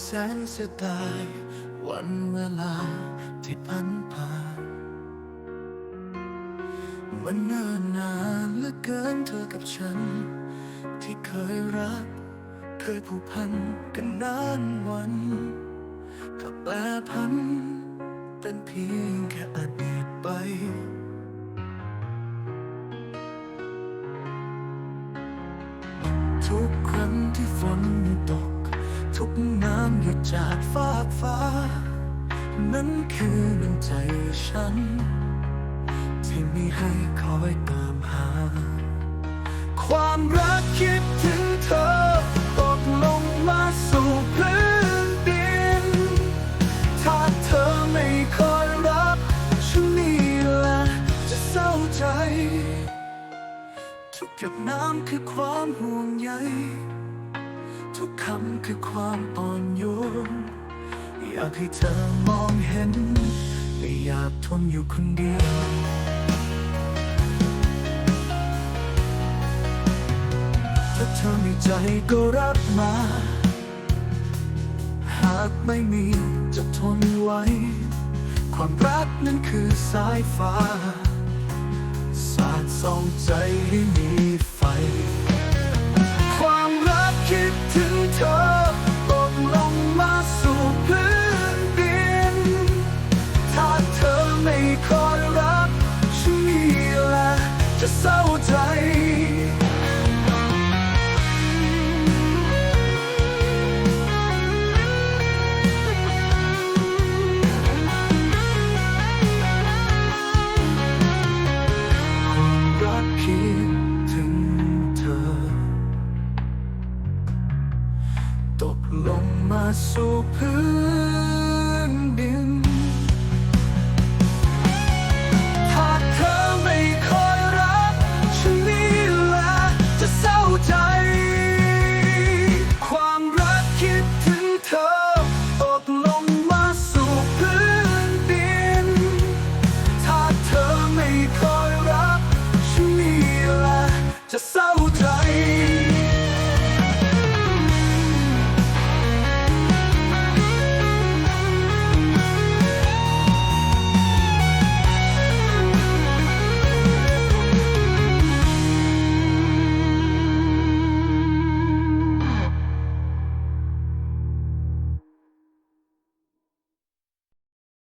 สนเสียดายวันเวลาที่พันผ่านมันเนิ่นนานเหลือเกินเธอกับฉัน ที่เคยรัก เคยผูกพันกันนานวันก็แปรพันเป็นเพียงแค่อดีตไปทุกครั้งที่ฝนตก ทุกน้ำหยดจากฟากฟ้า นั่นคือน้ำใจฉัน ที่มีให้คอยตามหา ความรักคิดถึงเธอตกลงมาสู่พื้นดิน ถ้าเธอไม่คอยรับ ฉันนี่แหละจะเศร้าใจ ทุกหยดน้ำคือความห่วงใย ทุกคำคือความอ่อนโยน อยากให้เธอมองเห็น ไม่อยากทนอยู่คนเดียว ถ้าเธอมีใจก็รับมา หากไม่มีจะทนไว้ ความรักนั้นคือสายฟ้า สาดส่องใจให้มี ลงมาสู่พื้น